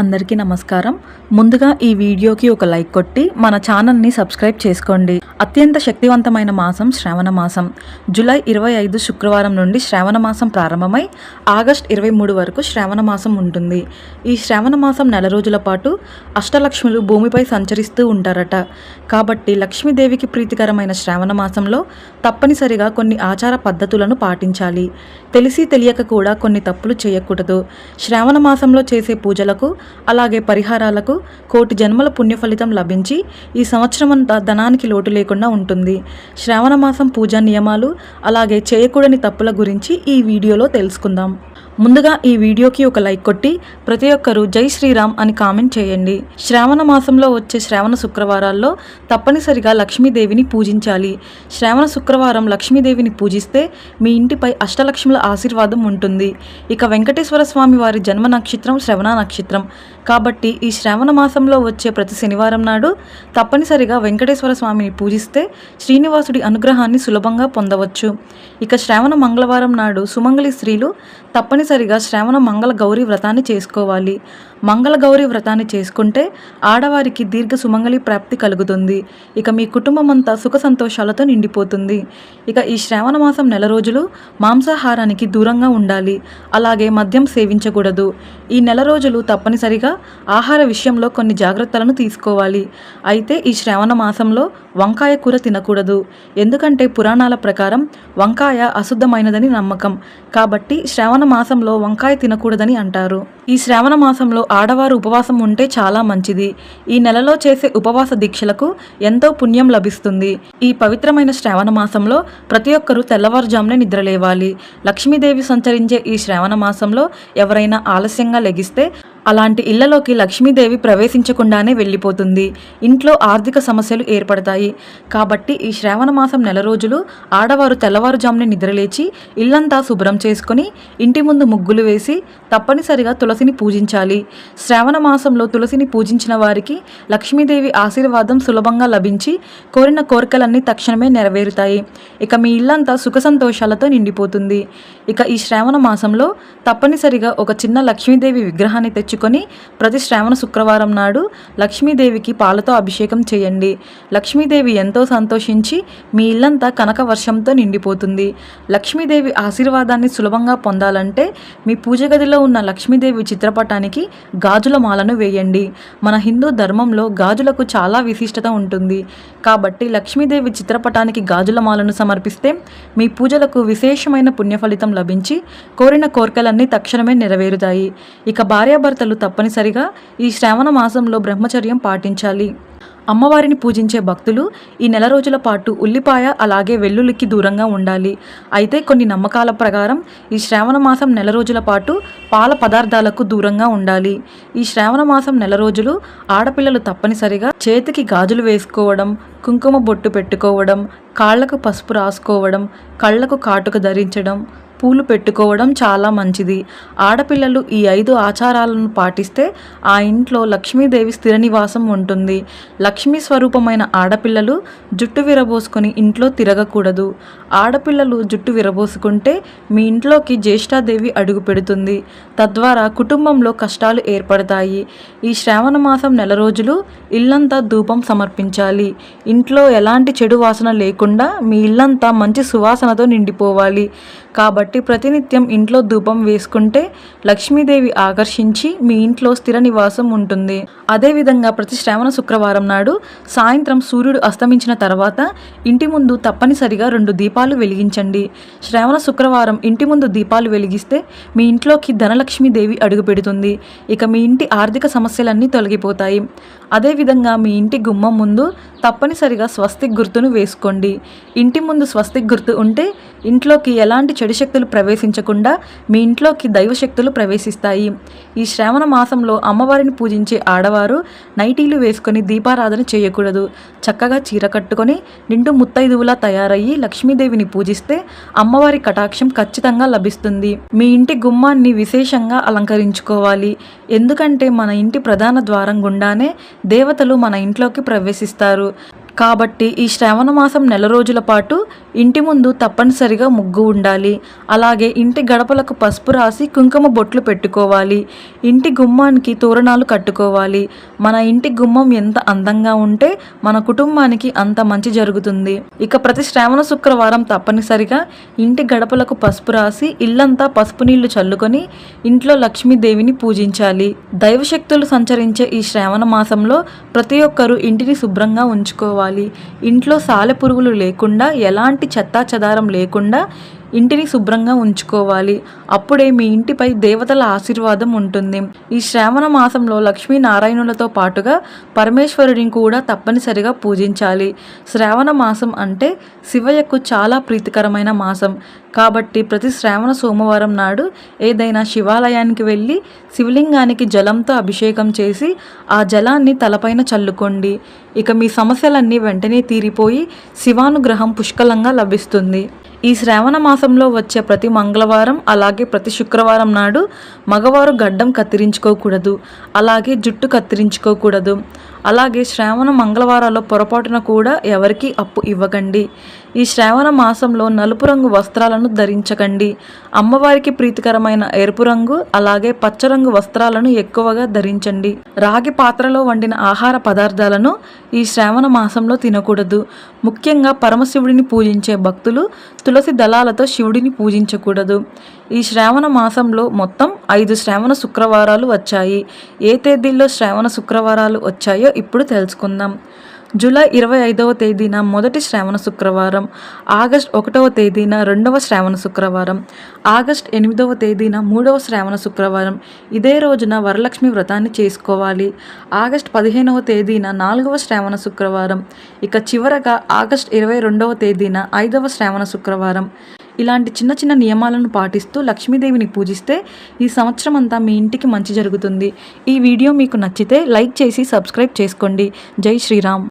అందరికీ నమస్కారం. ముందుగా ఈ వీడియోకి ఒక లైక్ కొట్టి మన ఛానల్ని సబ్స్క్రైబ్ చేసుకోండి. అత్యంత శక్తివంతమైన మాసం శ్రావణ మాసం. జూలై ఇరవై ఐదు శుక్రవారం నుండి శ్రావణ మాసం ప్రారంభమై ఆగస్ట్ ఇరవై మూడు వరకు శ్రావణ మాసం ఉంటుంది. ఈ శ్రావణ మాసం నెల రోజుల పాటు అష్టలక్ష్ములు భూమిపై సంచరిస్తూ ఉంటారట. కాబట్టి లక్ష్మీదేవికి ప్రీతికరమైన శ్రావణ మాసంలో తప్పనిసరిగా కొన్ని ఆచార పద్ధతులను పాటించాలి. తెలిసి తెలియక కూడా కొన్ని తప్పులు చేయకూడదు. శ్రావణ మాసంలో చేసే పూజలకు అలాగే పరిహారాలకు కోటి జన్మల పుణ్య ఫలితం లభించి ఈ సంవత్సరం అంతా ధనానికి లోటు లేకుండా ఉంటుంది. శ్రావణ మాసం పూజా నియమాలు అలాగే చేయకూడని తప్పుల గురించి ఈ వీడియోలో తెలుసుకుందాం. ముందుగా ఈ వీడియోకి ఒక లైక్ కొట్టి ప్రతి ఒక్కరూ జై శ్రీరామ్ అని కామెంట్ చేయండి. శ్రావణ మాసంలో వచ్చే శ్రావణ శుక్రవారాల్లో తప్పనిసరిగా లక్ష్మీదేవిని పూజించాలి. శ్రావణ శుక్రవారం లక్ష్మీదేవిని పూజిస్తే మీ ఇంటిపై అష్టలక్ష్ముల ఆశీర్వాదం ఉంటుంది. ఇక వెంకటేశ్వర స్వామి వారి జన్మ నక్షత్రం శ్రవణ నక్షత్రం. కాబట్టి ఈ శ్రావణ మాసంలో వచ్చే ప్రతి శనివారం నాడు తప్పనిసరిగా వెంకటేశ్వర స్వామిని పూజిస్తే శ్రీనివాసుడి అనుగ్రహాన్ని సులభంగా పొందవచ్చు. ఇక శ్రావణ మంగళవారం నాడు సుమంగళి స్త్రీలు తప్పనిసరిగా శ్రావణ మంగళ గౌరీ వ్రతాన్ని చేసుకోవాలి. మంగళగౌరి వ్రతాన్ని చేసుకుంటే ఆడవారికి దీర్ఘ సుమంగళి ప్రాప్తి కలుగుతుంది. ఇక మీ కుటుంబం అంతా సుఖ సంతోషాలతో నిండిపోతుంది. ఇక ఈ శ్రావణ మాసం నెల రోజులు మాంసాహారానికి దూరంగా ఉండాలి. అలాగే మద్యం సేవించకూడదు. ఈ నెల రోజులు తప్పనిసరిగా ఆహార విషయంలో కొన్ని జాగ్రత్తలను తీసుకోవాలి. అయితే ఈ శ్రావణ మాసంలో వంకాయ కూర తినకూడదు. ఎందుకంటే పురాణాల ప్రకారం వంకాయ అశుద్ధమైనదని నమ్మకం. కాబట్టి శ్రావణ మాసంలో వంకాయ తినకూడదని అంటారు. ఈ శ్రావణ మాసంలో ఆడవారు ఉపవాసం ఉంటే చాలా మంచిది. ఈ నెలలో చేసే ఉపవాస దీక్షలకు ఎంతో పుణ్యం లభిస్తుంది. ఈ పవిత్రమైన శ్రావణ మాసంలో ప్రతి ఒక్కరూ తెల్లవారుజామునే నిద్రలేవాలి. లక్ష్మీదేవి సంచరించే ఈ శ్రావణ మాసంలో ఎవరైనా ఆలస్యంగా లెగిస్తే అలాంటి ఇళ్ళలోకి లక్ష్మీదేవి ప్రవేశించకుండానే వెళ్ళిపోతుంది. ఇంట్లో ఆర్థిక సమస్యలు ఏర్పడతాయి. కాబట్టి ఈ శ్రావణ మాసం నెల రోజులు ఆడవారు తెల్లవారుజామునే నిద్రలేచి ఇల్లంతా శుభ్రం చేసుకొని ఇంటి ముందు ముగ్గులు వేసి తప్పనిసరిగా తులసిని పూజించాలి. శ్రావణ మాసంలో తులసిని పూజించిన వారికి లక్ష్మీదేవి ఆశీర్వాదం సులభంగా లభించి కోరిన కోరికలన్నీ తక్షణమే నెరవేరుతాయి. ఇక మీ ఇల్లంతా సుఖ సంతోషాలతో నిండిపోతుంది. ఇక ఈ శ్రావణ మాసంలో తప్పనిసరిగా ఒక చిన్న లక్ష్మీదేవి విగ్రహాన్ని ఉంచుకొని ప్రతి శ్రావణ శుక్రవారం నాడు లక్ష్మీదేవికి పాలతో అభిషేకం చేయండి. లక్ష్మీదేవి ఎంతో సంతోషించి మీ ఇల్లంతా కనక వర్షంతో నిండిపోతుంది. లక్ష్మీదేవి ఆశీర్వాదాన్ని సులభంగా పొందాలంటే మీ పూజ గదిలో ఉన్న లక్ష్మీదేవి చిత్రపటానికి గాజుల మాలను వేయండి. మన హిందూ ధర్మంలో గాజులకు చాలా విశిష్టత ఉంటుంది. కాబట్టి లక్ష్మీదేవి చిత్రపటానికి గాజుల మాలను సమర్పిస్తే మీ పూజలకు విశేషమైన పుణ్యఫలితం లభించి కోరిన కోరికలన్నీ తక్షణమే నెరవేరుతాయి. ఇక భార్యాభర్తలు తప్పనిసరిగా ఈ శ్రావణ మాసంలో బ్రహ్మచర్యం పాటించాలి. అమ్మవారిని పూజించే భక్తులు ఈ నెల రోజుల పాటు ఉల్లిపాయ అలాగే వెల్లుల్లికి దూరంగా ఉండాలి. అయితే కొన్ని నమ్మకాల ప్రకారం ఈ శ్రావణ మాసం నెల రోజుల పాటు పాల పదార్థాలకు దూరంగా ఉండాలి. ఈ శ్రావణ మాసం నెల రోజులు ఆడపిల్లలు తప్పనిసరిగా చేతికి గాజులు వేసుకోవడం కుంకుమ బొట్టు పెట్టుకోవడం కాళ్ళకు పసుపు రాసుకోవడం కళ్ళకు కాటుక ధరించడం పూలు పెట్టుకోవడం చాలా మంచిది. ఆడపిల్లలు ఈ ఐదు ఆచారాలను పాటిస్తే ఆ ఇంట్లో లక్ష్మీదేవి స్థిర నివాసం ఉంటుంది. లక్ష్మీ స్వరూపమైన ఆడపిల్లలు జుట్టు విరబోసుకొని ఇంట్లో తిరగకూడదు. ఆడపిల్లలు జుట్టు విరబోసుకుంటే మీ ఇంట్లోకి జ్యేష్ఠాదేవి అడుగు పెడుతుంది. తద్వారా కుటుంబంలో కష్టాలు ఏర్పడతాయి. ఈ శ్రావణ మాసం నెల రోజులు ఇల్లంతా ధూపం సమర్పించాలి. ఇంట్లో ఎలాంటి చెడు వాసన లేకుండా మీ ఇల్లంతా మంచి సువాసనతో నిండిపోవాలి. కాబట్టి ప్రతినిత్యం ఇంట్లో ధూపం వేసుకుంటే లక్ష్మీదేవి ఆకర్షించి మీ ఇంట్లో స్థిర నివాసం ఉంటుంది. అదేవిధంగా ప్రతి శ్రావణ శుక్రవారం నాడు సాయంత్రం సూర్యుడు అస్తమించిన తర్వాత ఇంటి ముందు తప్పనిసరిగా రెండు దీపాలు వెలిగించండి. శ్రావణ శుక్రవారం ఇంటి ముందు దీపాలు వెలిగిస్తే మీ ఇంట్లోకి ధనలక్ష్మీదేవి అడుగు పెడుతుంది. ఇక మీ ఇంటి ఆర్థిక సమస్యలన్నీ తొలగిపోతాయి. అదేవిధంగా మీ ఇంటి గుమ్మం ముందు తప్పనిసరిగా స్వస్తిక్ గుర్తును వేసుకోండి. ఇంటి ముందు స్వస్తిక్ గుర్తు ఉంటే ఇంట్లోకి ఎలాంటి చెడు శక్తులు ప్రవేశించకుండా మీ ఇంట్లోకి దైవశక్తులు ప్రవేశిస్తాయి. ఈ శ్రావణ మాసంలో అమ్మవారిని పూజించే ఆడవారు నైటీలు వేసుకొని దీపారాధన చేయకూడదు. చక్కగా చీర కట్టుకొని నిండు ముత్తైదువులా తయారయ్యి లక్ష్మీదేవిని పూజిస్తే అమ్మవారి కటాక్షం ఖచ్చితంగా లభిస్తుంది. మీ ఇంటి గుమ్మాన్ని విశేషంగా అలంకరించుకోవాలి. ఎందుకంటే మన ఇంటి ప్రధాన ద్వారం గుండానే దేవతలు మన ఇంట్లోకి ప్రవేశిస్తారు. కాబట్టి ఈ శ్రావణ మాసం నెల రోజుల పాటు ఇంటి ముందు తప్పనిసరిగా ముగ్గు ఉండాలి. అలాగే ఇంటి గడపలకు పసుపు రాసి కుంకుమ బొట్లు పెట్టుకోవాలి. ఇంటి గుమ్మానికి తోరణాలు కట్టుకోవాలి. మన ఇంటి గుమ్మం ఎంత అందంగా ఉంటే మన కుటుంబానికి అంత మంచి జరుగుతుంది. ఇక ప్రతి శ్రావణ శుక్రవారం తప్పనిసరిగా ఇంటి గడపలకు పసుపు రాసి ఇల్లంతా పసుపు నీళ్ళు చల్లుకొని ఇంట్లో లక్ష్మీదేవిని పూజించాలి. దైవశక్తులు సంచరించే ఈ శ్రావణ మాసంలో ప్రతి ఒక్కరూ ఇంటిని శుభ్రంగా ఉంచుకోవాలి. ఇంట్లో సాలెపురుగులు లేకుండా ఎలాంటి చెత్తా చెదారం లేకుండా ఇంటిని శుభ్రంగా ఉంచుకోవాలి. అప్పుడే మీ ఇంటిపై దేవతల ఆశీర్వాదం ఉంటుంది. ఈ శ్రావణ మాసంలో లక్ష్మీనారాయణులతో పాటుగా పరమేశ్వరుడిని కూడా తప్పనిసరిగా పూజించాలి. శ్రావణ మాసం అంటే శివయ్యకు చాలా ప్రీతికరమైన మాసం. కాబట్టి ప్రతి శ్రావణ సోమవారం నాడు ఏదైనా శివాలయానికి వెళ్ళి శివలింగానికి జలంతో అభిషేకం చేసి ఆ జలాన్ని తలపైన చల్లుకోండి. ఇక మీ సమస్యలన్నీ వెంటనే తీరిపోయి శివానుగ్రహం పుష్కలంగా లభిస్తుంది. ఈ శ్రావణ మాసంలో వచ్చే ప్రతి మంగళవారం అలాగే ప్రతి శుక్రవారం నాడు మగవారు గడ్డం కత్తిరించుకోకూడదు. అలాగే జుట్టు కత్తిరించుకోకూడదు. అలాగే శ్రావణ మంగళవారాల్లో పొరపాటున కూడా ఎవరికీ అప్పు ఇవ్వకండి. ఈ శ్రావణ మాసంలో నలుపు రంగు వస్త్రాలను ధరించకండి. అమ్మవారికి ప్రీతికరమైన ఎరుపు రంగు అలాగే పచ్చ రంగు వస్త్రాలను ఎక్కువగా ధరించండి. రాగి పాత్రలో వండిన ఆహార పదార్థాలను ఈ శ్రావణ మాసంలో తినకూడదు. ముఖ్యంగా పరమశివుడిని పూజించే భక్తులు తులసి దళాలతో శివుడిని పూజించకూడదు. ఈ శ్రావణ మాసంలో మొత్తం ఐదు శ్రావణ శుక్రవారాలు వచ్చాయి. ఏ తేదీల్లో శ్రావణ శుక్రవారాలు వచ్చాయో ఇప్పుడు తెలుసుకుందాం. జూలై ఇరవై ఐదవ తేదీన మొదటి శ్రావణ శుక్రవారం ఆగస్ట్ ఒకటవ తేదీన రెండవ శ్రావణ శుక్రవారం ఆగస్ట్ ఎనిమిదవ తేదీన మూడవ శ్రావణ శుక్రవారం. ఇదే రోజున వరలక్ష్మి వ్రతాన్ని చేసుకోవాలి. ఆగస్ట్ పదిహేనవ తేదీన నాలుగవ శ్రావణ శుక్రవారం. ఇక చివరగా ఆగస్ట్ ఇరవై రెండవ తేదీన ఐదవ శ్రావణ శుక్రవారం. ఇలాంటి చిన్న చిన్న నియమాలను పాటిస్తూ లక్ష్మీదేవిని పూజిస్తే ఈ సంవత్సరం అంతా మీ ఇంటికి మంచి జరుగుతుంది. ఈ వీడియో మీకు నచ్చితే లైక్ చేసి సబ్స్క్రైబ్ చేసుకోండి. జై శ్రీరామ్.